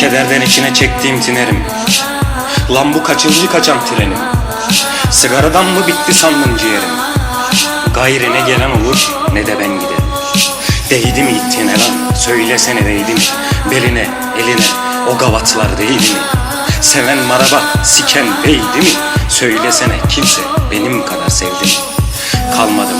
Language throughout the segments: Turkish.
Kederden içine çektiğim tinerim. Lan bu kaçıncı kaçan trenim? Sigaradan mı bitti sandın ciğerim? Gayri ne gelen olur ne de ben giderim. Değdi mi gittiğine lan söylesene değdi mi? Beline eline o gavatlar değdi mi? Seven maraba siken beydi mi? Söylesene kimse benim kadar sevdi mi Kalmadım.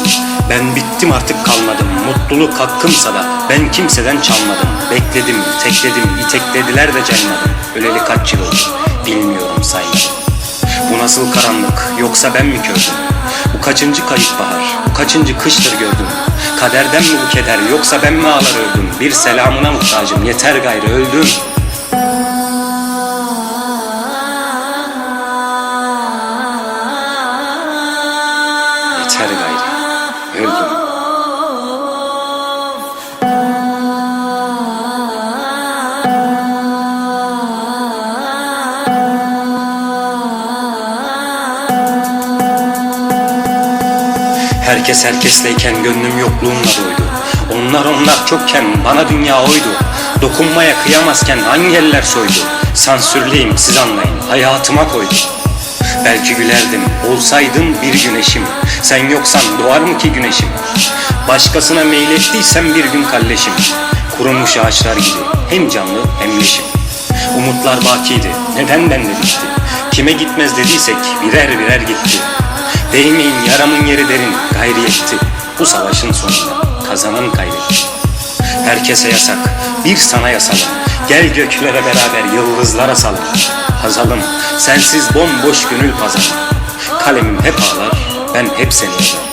Ben bittim artık kalmadım. Mutluluk hakkımsa da ben kimseden çalmadım. Bekledim tekledim iteklediler de caymadım. Öleli kaç yıl oldu? Bilmiyorum saymadım. Bu nasıl karanlık? Yoksa ben mi kördüm? Bu kaçıncı kayıp bahar, bu kaçıncı kıştır gördüm? Kaderden mi bu keder? Yoksa ben mi ağlar öldüm? Bir selamına muhtacım. Yeter gayrı öldüm. Yeter gayrı öldüm. Herkes herkesleyken gönlüm yokluğunla doydu. Onlar onlar çokken bana dünya oydu. Dokunmaya kıyamazken hangi eller soydu? Sansürleyim siz anlayın hayatıma koydu. Belki gülerdim olsaydın bir güneşim. Sen yoksan doğar mı ki güneşim? Başkasına meylettiysem bir gün kalleşim. Kurumuş ağaçlar gibi hem canlı hem leşim. Umutlar bakiydi neden bende bitti? Kime gitmez dediysek birer birer gitti. Değmeyin yaramın yeri derin gayri yetti. Bu savaşın sonunda kazanan kaybetti. Herkese yasak, bir sana yasalım. Gel göklere beraber yıldızlara salın. Hazalım, sensiz bomboş gönül pazarım. Kalemim hep ağlar, ben hep seni yazarım.